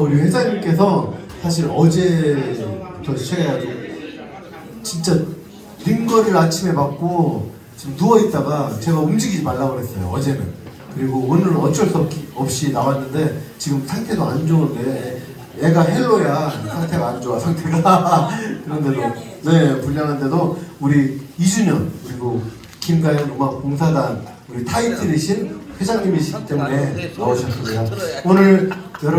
우리 회장님께서 사실 어제부터 시작해가지고 진짜 링거를 아침에 받고 지금 누워 있다가 제가 움직이지 말라고 그랬어요 어제는. 그리고 오늘은 어쩔 수 없이 나왔는데 지금 상태도 안 좋은데 애가 헬로야 상태가 안 좋아 상태가. 그런데도 네 불량한데도 우리 이준현 그리고 김가연 음악 봉사단 우리 타이틀이신 회장님이시기 때문에 나오셨습니다. 오늘 여러분